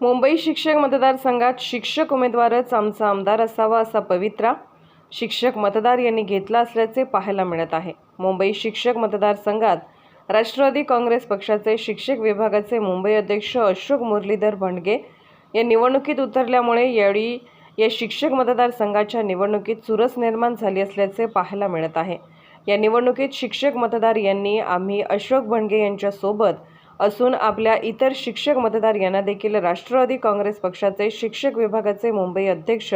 मुंबई शिक्षक मतदारसंघात शिक्षक उमेदवारच आमचा आमदार असावा असा पवित्रा शिक्षक मतदार यांनी घेतला असल्याचे पाहायला मिळत आहे. मुंबई शिक्षक मतदारसंघात राष्ट्रवादी काँग्रेस पक्षाचे शिक्षक विभागाचे मुंबई अध्यक्ष अशोक मुरलीधर भंडगे या निवडणुकीत उतरल्यामुळे यावेळी या शिक्षक मतदारसंघाच्या निवडणुकीत चुरस निर्माण झाली असल्याचे पाहायला मिळत आहे. या निवडणुकीत शिक्षक मतदार यांनी आम्ही अशोक भंडगे यांच्यासोबत असून आपल्या इतर शिक्षक मतदार यांना देखील राष्ट्रवादी काँग्रेस पक्षाचे शिक्षक विभागाचे मुंबई अध्यक्ष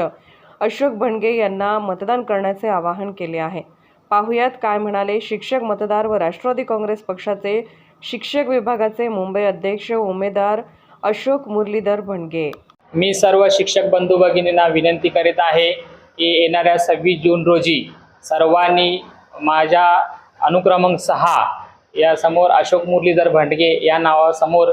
अशोक भंडगे यांना मतदान करण्याचे आवाहन केले आहे. पाहुयात काय म्हणाले शिक्षक मतदार व राष्ट्रवादी काँग्रेस पक्षाचे शिक्षक विभागाचे मुंबई अध्यक्ष उमेदवार अशोक मुरलीधर भंडगे. मी सर्व शिक्षक बंधू भगिनींना विनंती करीत आहे की येणाऱ्या सव्वीस जून रोजी सर्वांनी माझ्या अनुक्रमांक सहा यासमोर अशोक मुरलीधर भंडगे या नावासमोर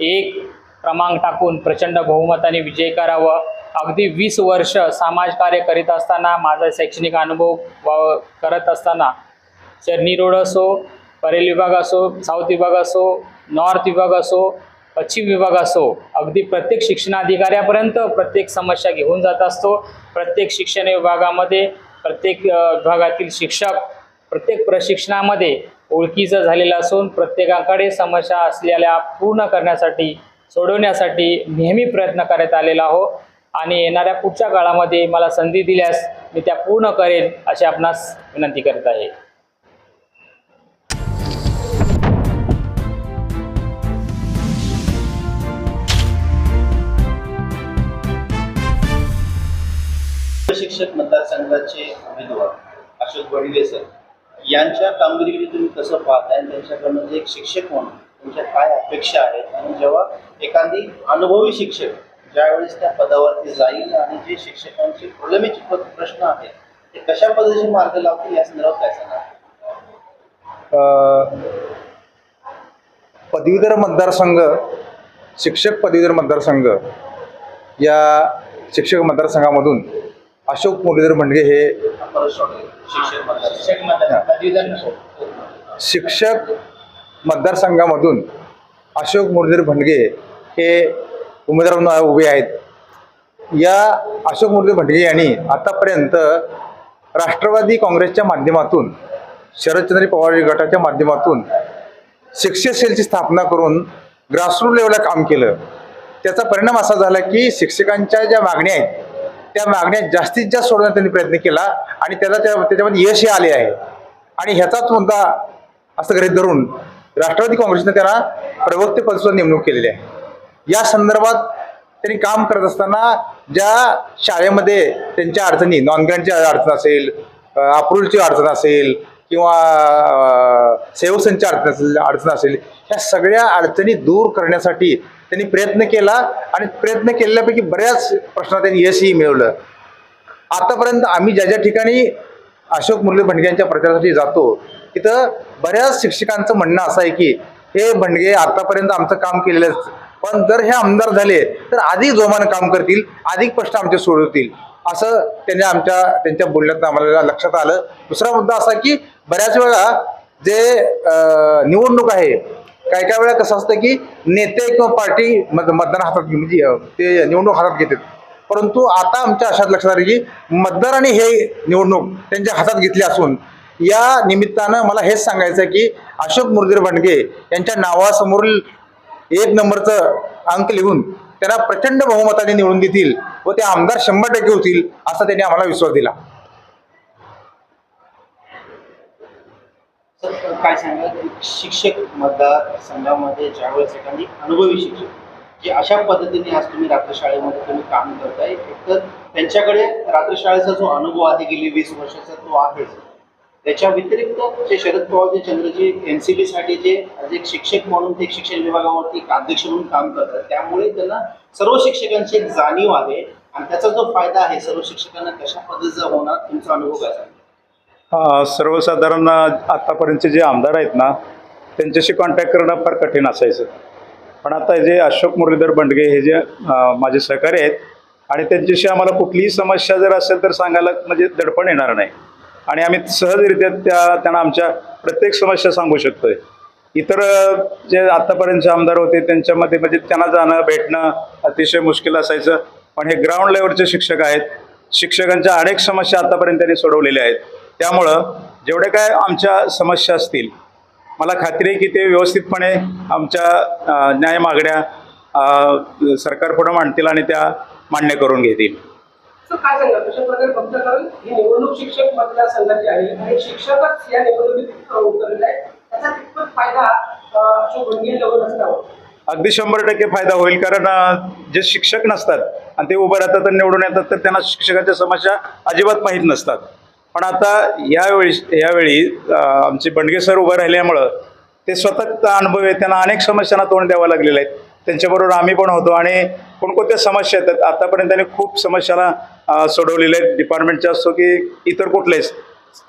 एक क्रमांक टाकून प्रचंड बहुमताने विजय करावा. अगदी वीस वर्ष समाजकार्य करीत असताना माझा शैक्षणिक अनुभव व करत असताना चर्नी रोड असो परेल विभाग असो साऊथ विभाग असो नॉर्थ विभाग असो पश्चिम विभाग असो अगदी प्रत्येक शिक्षणाधिकाऱ्यापर्यंत प्रत्येक समस्या घेऊन जात असतो. प्रत्येक शिक्षण विभागामध्ये प्रत्येक विभागातील शिक्षक प्रत्येक प्रशिक्षणामध्ये ओळखीचं झालेला असून प्रत्येकाकडे समस्या असलेल्या पूर्ण करण्यासाठी सोडवण्यासाठी नेहमी प्रयत्न करत आलेला आहो आणि येणाऱ्या पुढच्या काळामध्ये मला संधी दिल्यास मी त्या पूर्ण करेन अशी आपणास विनंती करत आहे. शिक्षक मतदारसंघाचे उमेदवार अशोक वडिले सर. यांच्या कामगिरीकडे तुम्ही कसं पाहताय? आणि त्यांच्याकडनं जे एक शिक्षक म्हणून तुमच्या काय अपेक्षा आहेत? आणि जेव्हा एखादी अनुभवी शिक्षक ज्यावेळेस त्या पदावरती जाईल आणि जे शिक्षकांचे प्रलंबित प्रश्न आहेत ते कशा पद्धतीचे मार्ग लावतील या संदर्भात काय सांगा पदवीधर मतदारसंघ शिक्षक पदवीधर मतदारसंघ या शिक्षक मतदारसंघामधून अशोक मुरलीधर भंडगे हे शिक्षक शिक्षक मतदारसंघामधून अशोक मुरलीधर भंडगे हे उमेदवार म्हणून उभे आहेत. या अशोक मुरलीधर भंडगे यांनी आतापर्यंत राष्ट्रवादी काँग्रेसच्या माध्यमातून शरदचंद्र पवार गटाच्या माध्यमातून शिक्षक सेलची स्थापना करून ग्रासरूट लेवलला काम केलं. त्याचा परिणाम असा झाला की शिक्षकांच्या ज्या मागण्या आहेत त्या मागण्या जास्तीत जास्त सोडवण्याचा त्यांनी प्रयत्न केला आणि त्याला त्या त्याच्यामध्ये यशही आले आहे. आणि ह्याचाच मुद्दा असं गृहित धरून राष्ट्रवादी काँग्रेसने त्यांना प्रवक्तेपदसुद्धा नेमणूक केलेली आहे. या संदर्भात त्यांनी काम करत असताना ज्या शाळेमध्ये त्यांच्या अडचणी नॉन ग्रँटची अडचण असेल अप्रुव्हलची अडचण असेल किंवा सेवसनच्या अडचण असेल अडचण असेल ह्या सगळ्या अडचणी दूर करण्यासाठी त्यांनी प्रयत्न केला आणि प्रयत्न केलेल्यापैकी बऱ्याच प्रश्नात त्यांनी यशही मिळवलं. आतापर्यंत आम्ही ज्या ज्या ठिकाणी अशोक मुरली भंडगे यांच्या प्रचारासाठी जातो तिथं बऱ्याच शिक्षकांचं म्हणणं असं आहे की हे भंडगे आतापर्यंत आमचं काम केलेलंच पण जर हे आमदार झाले तर अधिक जोमानं काम करतील अधिक प्रश्न आमचे सोडवतील. असं त्यांनी आमच्या त्यांच्या बोलण्यात आम्हाला लक्षात आलं. दुसरा मुद्दा असा की बऱ्याच वेळा जे निवडणूक आहे काय काय वेळा कसं असतं की नेते किंवा पार्टी मत मतदान हातात म्हणजे ते निवडणूक हातात घेतात. परंतु आता आमच्या अशात लक्षात आलं की मतदारांनी हे निवडणूक त्यांच्या हातात घेतली असून या निमित्तानं मला हेच सांगायचं आहे की अशोक मुरलीधर भंडगे यांच्या नावासमोरील एक नंबरचं अंक लिहून त्यांना प्रचंड बहुमताने निवडून देतील व ते आमदार शंभर टक्के होतील असा त्यांनी आम्हाला विश्वास दिला तर काय सांगा शिक्षक मतदार संघामध्ये ज्यावेळेस एखादी अनुभवी शिक्षक जे अशा पद्धतीने आज तुम्ही रात्रशाळेमध्ये तुम्ही काम करताय एकतर त्यांच्याकडे रात्रशाळेचा जो अनुभव आहे गेली वीस वर्षाचा तो आहे. त्याच्या व्यतिरिक्त जे शरद पवार जे चंद्रजी एन सी बी साठी जे आज एक शिक्षक म्हणून ते शिक्षण विभागावरती अध्यक्ष म्हणून काम करतात त्यामुळे त्यांना सर्व शिक्षकांची एक जाणीव आहे. आणि त्याचा जो फायदा आहे सर्व शिक्षकांना कशा पद्धतीचा होणार तुमचा अनुभव कसा सर्वसाधारण आत्तापर्यंतचे जे आमदार आहेत ना त्यांच्याशी कॉन्टॅक्ट करणं फार कठीण असायचं. पण आता जे अशोक मुरलीधर बंडगे हे जे माझे सहकारी आहेत आणि त्यांच्याशी आम्हाला कुठलीही समस्या जर असेल तर सांगायला म्हणजे दडपण येणार नाही. आणि आम्ही सहजरित्या त्या त्यांना आमच्या प्रत्येक समस्या सांगू शकतोय. इतर जे आत्तापर्यंतचे आमदार होते त्यांच्यामध्ये म्हणजे त्यांना जाणं भेटणं अतिशय मुश्किल असायचं. पण हे ग्राउंड लेवलचे शिक्षक आहेत. शिक्षकांच्या अनेक समस्या आतापर्यंत त्यांनी सोडवलेल्या आहेत. त्यामुळं जेवढे काय आमच्या समस्या असतील मला खात्री आहे की ते व्यवस्थितपणे आमच्या न्याय मागण्या अ, सरकारपुढं मांडतील आणि त्या मान्य करून घेतील. तर काय सांगा कशा प्रकारे फक्त कारण ही निवडणूक शिक्षक मतदारसंघाची आहे आणि शिक्षकच या निवडणुकीत उतरलेले आहे त्याचा कितपत फायदा अं, अशोक भंगे लेवल असणार अगदी शंभर टक्के फायदा होईल कारण जे शिक्षक नसतात आणि ते उभं राहतात आणि निवडून येतात तर त्यांना शिक्षकाच्या समस्या अजिबात माहीत नसतात. पण आता यावेळी यावेळी आमचे बंडगे सर उभं राहिल्यामुळं ते स्वतः अनुभव आहे त्यांना अनेक समस्यांना तोंड द्यावं लागलेलं आहे. त्यांच्याबरोबर आम्ही पण होतो आणि कोणकोणत्या समस्या येतात आतापर्यंत त्यांनी खूप समस्याला सोडवलेल्या आहेत. डिपार्टमेंटच्या असो की इतर कुठलेच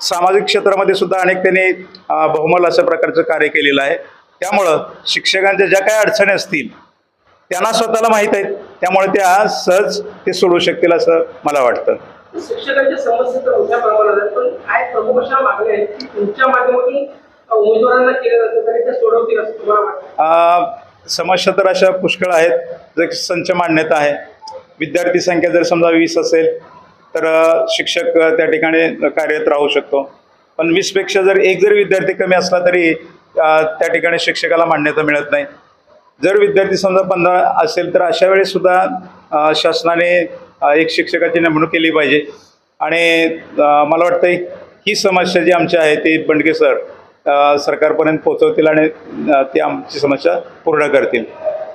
सामाजिक क्षेत्रामध्ये सुद्धा अनेक त्यांनी बहुमल अशा प्रकारचं कार्य केलेलं आहे. त्यामुळं शिक्षकांच्या ज्या काही अडचणी असतील त्यांना स्वतःला माहीत आहेत. त्यामुळे त्या सहज ते सोडवू शकतील असं मला वाटतं. शिक्षकांच्या समस्या तर मोठ्या प्रमाणात आहेत पण काय प्रमुख अशा मागण्या आहेत की तुमच्या माध्यमातून उमेदवारांना केल्या जातात आणि त्या सोडवतील असं तुम्हाला वाटतं? समस्या तर अशा पुष्कळ आहेत जे संच मांडण्यात आहे. विद्यार्थी संख्या जर समजा वीस असेल तर शिक्षक त्या ठिकाणी कार्यरत राहू शकतो. पण वीसपेक्षा जर एक जर विद्यार्थी कमी असला तरी त्या ठिकाणी शिक्षकाला मान्यता मिळत नाही. जर विद्यार्थी समजा पंधरा असेल तर अशा वेळेस सुद्धा शासनाने एक शिक्षकाची नेमणूक केली पाहिजे. आणि मला वाटतं ही समस्या जी आमची आहे ती बंडगे सर सरकारपर्यंत पोहोचवतील आणि ती आमची समस्या पूर्ण करतील.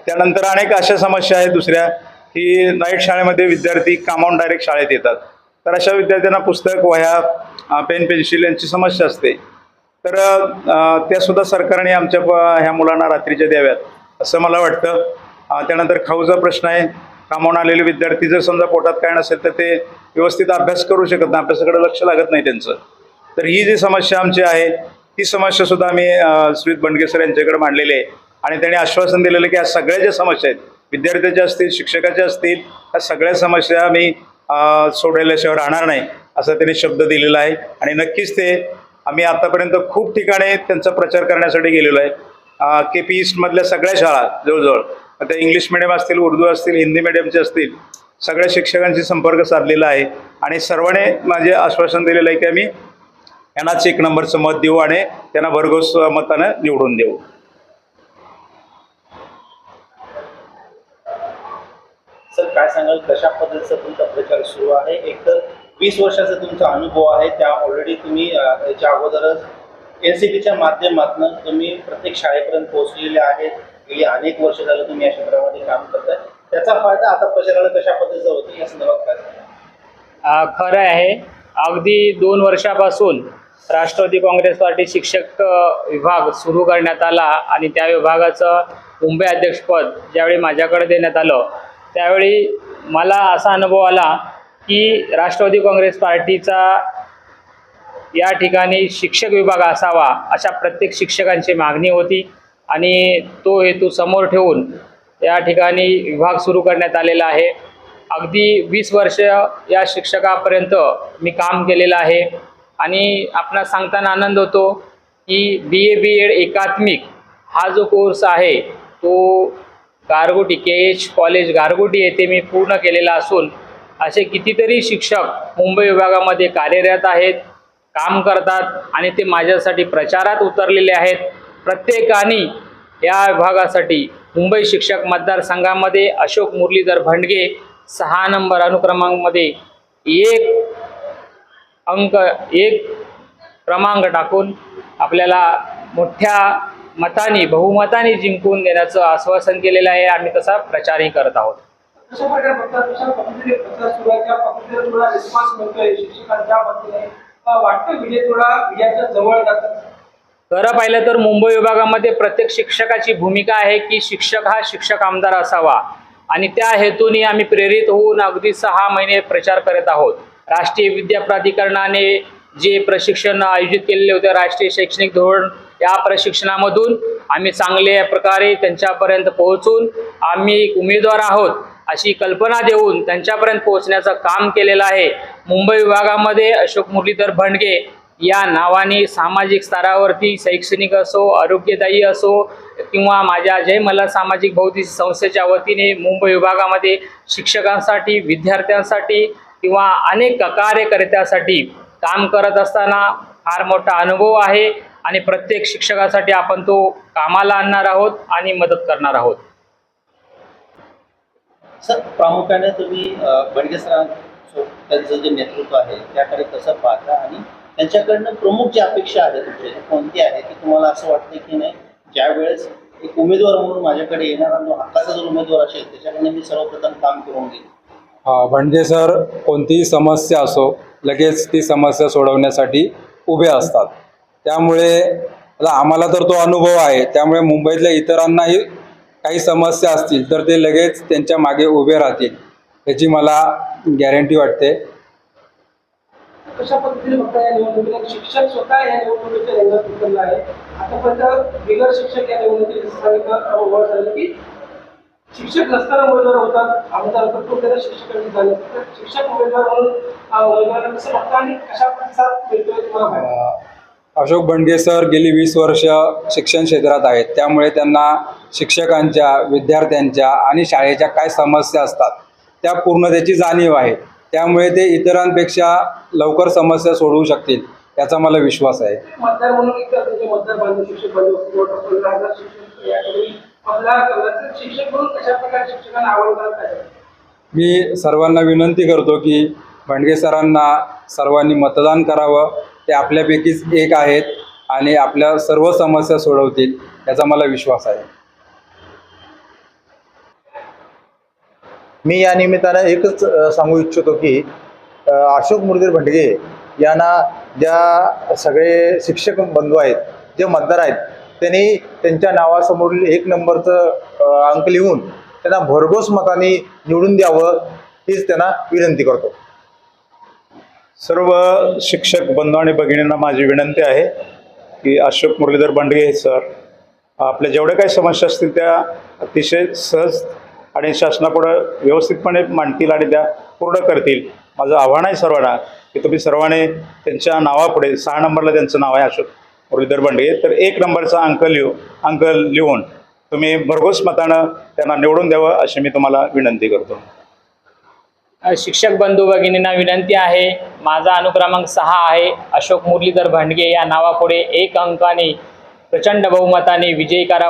त्यानंतर अनेक अशा समस्या आहेत दुसऱ्या की नाईट शाळेमध्ये विद्यार्थी कामावून डायरेक्ट शाळेत येतात. तर अशा विद्यार्थ्यांना पुस्तक वह्या पेन पेन्सिल यांची समस्या असते. तर त्यासुद्धा सरकारने आमच्या ह्या मुलांना रात्रीच्या द्याव्यात असं मला वाटतं. त्यानंतर खाऊचा प्रश्न आहे. कामावून आलेले विद्यार्थी जर समजा पोटात काय नसेल तर ते व्यवस्थित अभ्यास करू शकत नाही. अभ्यासाकडे लक्ष लागत नाही त्यांचं. तर ही जी समस्या आमची आहे ती समस्या सुद्धा आम्ही अ, श्रीत बंडगे सर यांच्याकडे मांडलेली आहे. आणि त्यांनी आश्वासन दिलेलं आहे की या सगळ्या ज्या समस्या आहेत विद्यार्थ्याच्या असतील शिक्षकाच्या असतील या सगळ्या समस्या आम्ही सोडवल्याशिवाय राहणार नाही असा त्यांनी शब्द दिलेला आहे. आणि नक्कीच ते आम्ही आतापर्यंत खूप ठिकाणी त्यांचा प्रचार करण्यासाठी गेलेलो आहे. के पी ईस्टमधल्या सगळ्या शाळा जवळजवळ आता इंग्लिश मिडियम असतील उर्दू असतील हिंदी मिडियमचे असतील सगळ्या शिक्षकांशी संपर्क साधलेला आहे. आणि सर्वांनी माझे आश्वासन दिलेलं आहे की आम्ही यांनाच एक नंबरचं मत देऊ आणि त्यांना भरघोस मतानं निवडून देऊ. सर काय सांगाल? कशा पद्धतीचा तुमचा प्रचार सुरू आहे? एक तर वीस वर्षाचा तुमचा अनुभव आहे त्या ऑलरेडी तुम्ही त्याच्या याच्या अगोदरच एन सी पीच्या माध्यमातून तुम्ही प्रत्येक शाळेपर्यंत पोहोचलेले आहेत. गेली अनेक वर्ष झालं तुम्ही या क्षेत्रामध्ये काम करताय. त्याचा फायदा आता प्रचाराला कशा पद्धतीचा होतो या संदर्भात काय? खरं आहे. अगदी दोन वर्षापासून राष्ट्रवादी काँग्रेस पार्टी शिक्षक विभाग सुरू करण्यात आला आणि त्या विभागाचं मुंबई अध्यक्षपद ज्यावेळी माझ्याकडे देण्यात आलं त्यावेळी मला असा अनुभव आला की राष्ट्रवादी काँग्रेस पार्टीचा या ठिकाणी शिक्षक विभाग असावा अशा प्रत्येक शिक्षकांची मागणी होती. आणि तो हेतू समोर ठेवून या ठिकाणी विभाग सुरू करण्यात आलेला आहे. अगदी वीस वर्ष या शिक्षकापर्यंत मी काम केलेलं आहे. आणि आपणास सांगताना आनंद होतो की बी ए बी एड एकात्मिक हा जो कोर्स आहे तो गारगोटी के एच कॉलेज गारगोटी येथे मी पूर्ण केलेला असून असे कितीतरी शिक्षक मुंबई विभागामध्ये कार्यरत आहेत काम करतात आणि ते माझ्यासाठी प्रचारात उतरलेले आहेत. प्रत्येकाने या विभागासाठी मुंबई शिक्षक मतदारसंघामध्ये अशोक मुरलीधर भंडगे सहा नंबर अनुक्रमांकमध्ये एक अंक एक क्रमांक टाकून आपल्याला मोठ्या मताने बहुमताने जिंकून देण्याचं आश्वासन केलेलं आहे. आम्ही तसा प्रचारही करत आहोत. वाटतं विजय थोडा विजयाच्या जवळ जातात खरं पाहिलं तर मुंबई विभागामध्ये प्रत्येक शिक्षकाची भूमिका आहे की शिक्षक हा शिक्षक आमदार असावा. आणि त्या हेतूने आम्ही प्रेरित होऊन अगदी सहा महिने प्रचार करत आहोत. राष्ट्रीय विद्या प्राधिकरणाने जे प्रशिक्षण आयोजित केलेले होते राष्ट्रीय शैक्षणिक धोरण या प्रशिक्षणामधून आम्ही चांगल्या प्रकारे त्यांच्यापर्यंत पोहोचून आम्ही एक उमेदवार आहोत अशी कल्पना देऊन त्यांच्यापर्यंत पोहोचण्याचं काम केलेलं आहे. मुंबई विभागामध्ये अशोक मुरलीधर भंडगे या नावाने सामाजिक स्तरावरती शैक्षणिक असो आरोग्यदायी असो किंवा माझ्या जय मला सामाजिक बौद्धिक संस्थेच्या वतीने मुंबई विभागामध्ये शिक्षकांसाठी विद्यार्थ्यांसाठी किंवा अनेक कार्यकर्त्यासाठी काम करत असताना फार मोठा अनुभव आहे आणि प्रत्येक शिक्षकासाठी आपण तो कामाला आणणार आहोत आणि मदत करणार आहोत. सर प्रामुख्याने तुम्ही बडगे सरांचं त्यांचं जे नेतृत्व आहे त्याकडे कसं पाहता आणि त्यांच्याकडनं प्रमुख जी अपेक्षा आहे तुमच्या कोणती आहे ती तुम्हाला असं वाटतं की नाही? ज्या वेळेस एक उमेदवार म्हणून माझ्याकडे येणारा जो हक्काचा जर उमेदवार असेल त्याच्याकडनं मी सर्वप्रथम काम करून घेईन. म्हणजे सर कोणतीही समस्या असो लगेच ती समस्या सोडवण्यासाठी उभे असतात. त्यामुळे आम्हाला तर तो अनुभव आहे. त्यामुळे मुंबईतल्या इतरांनाही काही समस्या असतील तर ते लगेच त्यांच्या मागे उभे राहतील याची मला गॅरंटी वाटते. कशा पद्धतीने बघता या निवडणुकीला? शिक्षक स्वतः या निवडणुकीच्या रंगात उतरला आहे. आतापर्यंत बिगर शिक्षक या निवडणुकीत सांगितलं झालं की शिक्षक नसताना उमेदवार होतात. आमदार होतात. तो त्याला शिक्षकांची झाले तर शिक्षक उमेदवार म्हणून उमेदवारांना कसं बघता आणि कशा प्रतिसाद मिळतोय तुम्हाला अशोक बंडगे सर गेली वीस वर्ष शिक्षण क्षेत्रात आहेत. त्यामुळे त्यांना शिक्षकांच्या विद्यार्थ्यांच्या आणि शाळेच्या काय समस्या असतात त्या पूर्णतेची जाणीव आहे. त्यामुळे ते इतरांपेक्षा लवकर समस्या सोडवू शकतील याचा मला विश्वास आहे. मी सर्वांना विनंती करतो की भंडगे सरांना सर्वांनी मतदान करावं. ते आपल्यापैकीच एक आहेत आणि आपल्या सर्व समस्या सोडवतील याचा मला विश्वास आहे. मी या निमित्तानं एकच सांगू इच्छितो की अशोक मुरलीधर भटगे यांना ज्या सगळे शिक्षक बंधू आहेत जे मतदार आहेत त्यांनी त्यांच्या नावासमोरील एक नंबरचं अंक लिहून त्यांना भरघोस मताने निवडून द्यावं हीच त्यांना विनंती करतो. सर्व शिक्षक बंधू आणि भगिनींना माझी विनंती आहे की अशोक मुरलीधर बंडगे सर आपल्या जेवढ्या काही समस्या असतील त्या अतिशय सहज आणि शासनापुढं व्यवस्थितपणे मांडतील आणि त्या पूर्ण करतील. माझं आव्हान आहे सर्वांना की तुम्ही सर्वांनी त्यांच्या नावापुढे सहा नंबरला त्यांचं नाव आहे अशोक मुरलीधर बांडगे तर एक नंबरचा अंक लिहू अंक लिहून तुम्ही भरघोस मतानं त्यांना निवडून द्यावं अशी मी तुम्हाला विनंती करतो. शिक्षक बंधू भगिनींना विनंती आहे माझा अनुक्रमांक सहा आहे अशोक मुरलीधर भांडगे या नावापुढे एक अंकाने प्रचंड बहुमताने विजयी करा